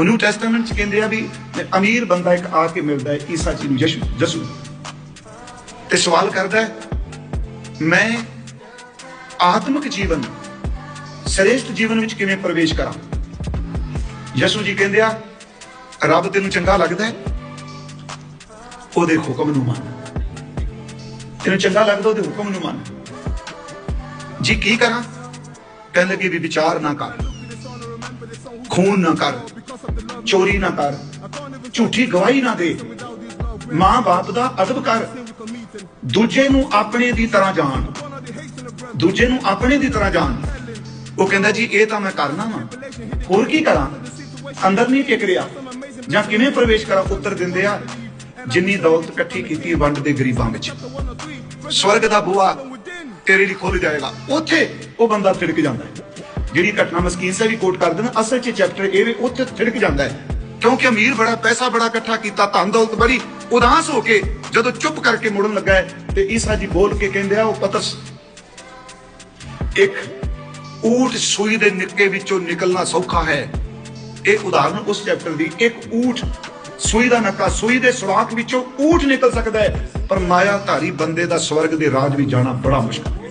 New testament ਚ ਕਹਿੰਦੇ ਆ ਵੀ ਅਮੀਰ ਬੰਦਾ ਇੱਕ ਆ ਕੇ ਮਿਲਦਾ ਹੈ, ਈਸਾ ਜੀ ਨੂੰ ਯਸ਼ੂ ਯਸੂ ਤੇ ਸਵਾਲ ਕਰਦਾ ਮੈਂ ਆਤਮਿਕ ਜੀਵਨ, ਸ੍ਰੇਸ਼ਟ ਜੀਵਨ ਵਿੱਚ ਕਿਵੇਂ ਪ੍ਰਵੇਸ਼ ਕਰਾਂ? ਯਸੂ ਜੀ ਕਹਿੰਦੇ ਆ, ਰੱਬ ਤੈਨੂੰ ਚੰਗਾ ਲੱਗਦਾ ਹੈ? ਉਹਦੇ ਹੁਕਮ ਨੂੰ ਮੰਨ। ਤੈਨੂੰ ਚੰਗਾ ਲੱਗਦਾ ਉਹਦੇ ਹੁਕਮ ਨੂੰ ਮੰਨ। ਜੀ ਕੀ ਕਰਾਂ? ਕਹਿੰਦੇ ਕਿ ਵੀ ਵਿਚਾਰ ਨਾ ਕਰ। ਖੂਨ ਨਾ ਕਰ। ਚੋਰੀ ਨਾ ਕਰ, ਝੂਠੀ ਗਵਾਹੀ ਨਾ ਦੇ। ਮਾਂ ਬਾਪ ਦਾ ਅਦਬ ਕਰ। ਦੂਜੇ ਨੂੰ ਆਪਣੇ ਦੀ ਤਰ੍ਹਾਂ ਜਾਣ। ਦੂਜੇ ਨੂੰ ਆਪਣੇ ਦੀ ਤਰ੍ਹਾਂ ਜਾਣ। ਉਹ ਕਹਿੰਦਾ ਜੀ, ਇਹ ਤਾਂ ਮੈਂ ਕਰਨਾ ਵਾ। ਹੋਰ ਕੀ ਕਰਾਂ? ਅੰਦਰ ਨਹੀਂ ਟਿਕ ਰਿਹਾ। ਜਾਂ ਕਿਵੇਂ ਪ੍ਰਵੇਸ਼ ਕਰਾਂ? ਉੱਤਰ ਦਿੰਦੇ ਆ, ਜਿੰਨੀ ਦੌਲਤ ਇਕੱਠੀ ਕੀਤੀ ਵੰਡ ਦੇ ਗਰੀਬਾਂ ਵਿੱਚ। ਸਵਰਗ ਦਾ ਬੂਆ ਤੇਰੇ ਲਈ ਖੁੱਲ ਜਾਏਗਾ। ਉੱਥੇ ਉਹ ਬੰਦਾ ਥਿੜਕ ਜਾਂਦਾ ਹੈ। ਜਿਹੜੀ ਘਟਨਾ ਮਸਕੀਨ ਸਾਹਿਬ ਵੀ ਕੋਟ ਕਰਦੇ ਨੇ, ਅਸਲ 'ਚ ਚੈਪਟਰ ਇਹ ਵੀ ਉੱਥੇ ਥਿੜਕ ਜਾਂਦਾ ਹੈ। ਕਿਉਂਕਿ ਅਮੀਰ ਬੜਾ, ਪੈਸਾ ਬੜਾ ਇਕੱਠਾ ਕੀਤਾ, ਧਨ ਦੌਲਤ ਬੜੀ, ਉਦਾਸ ਹੋ ਕੇ ਜਦੋਂ ਚੁੱਪ ਕਰਕੇ ਮੁੜਨ ਲੱਗਾ ਤੇ ਈਸਾ ਜੀ ਬੋਲ ਕੇ ਕਹਿੰਦੇ ਆ, ਉਹ ਪਤਰਸ, ਇੱਕ ਊਠ ਸੂਈ ਦੇ ਨਿੱਕੇ ਵਿੱਚੋਂ ਨਿਕਲਣਾ ਸੌਖਾ ਹੈ। ਇਹ ਉਦਾਹਰਨ ਉਸ ਚੈਪਟਰ ਦੀ, ਇੱਕ ਊਠ ਸੂਈ ਦਾ ਨੱਕਾ, ਸੂਈ ਦੇ ਸੁਰਾਖ ਵਿੱਚੋਂ ਊਠ ਨਿਕਲ ਸਕਦਾ ਹੈ, ਪਰ ਮਾਇਆ ਧਾਰੀ ਬੰਦੇ ਦਾ ਸਵਰਗ ਦੇ ਰਾਜ ਵਿੱਚ ਜਾਣਾ ਬੜਾ ਮੁਸ਼ਕਲ ਹੈ।